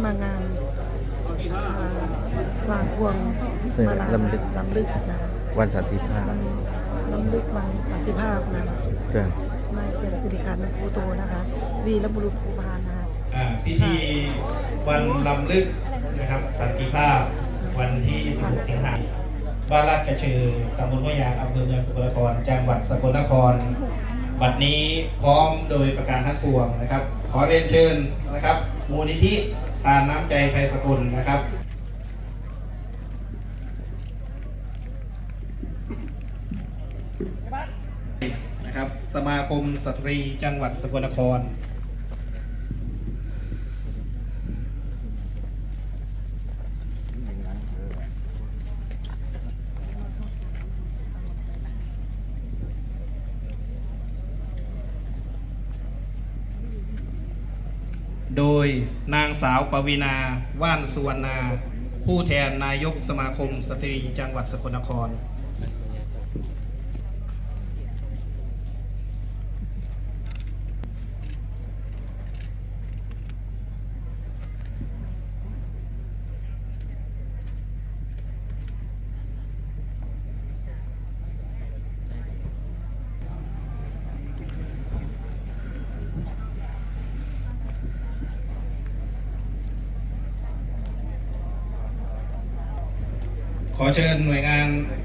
มางานอ่าวางพวงเออมาลาลำลึกลำลึกนะวันสันติภาพมันลำลึกวันสันติภาพนะจ้ะนายเป็นสิริขันธ์ภูโตนะคะ วีรบุรุษภูพานนะคะอ่าพิธีวันลำลึกนะครับสันติภาพวันที่16สิงหาคมบ้านลาดกระเชือตำบลห้วยยางอำเภอเมืองสกลนคร จังหวัดสกลนครบัดนี้พร้อมโดยประการทั้งปวงนะครับ ขอเรียนเชิญนะครับ มูลนิธิทานน้ำใจไทยสกลนะครับนะครับ สมาคมสตรีจังหวัดสกลนคร โดยนางสาวปวีนาว่านสุวรรณา ผู้แทนนายกสมาคมสตรีจังหวัดสกลนคร ขอเชิญหน่วยงาน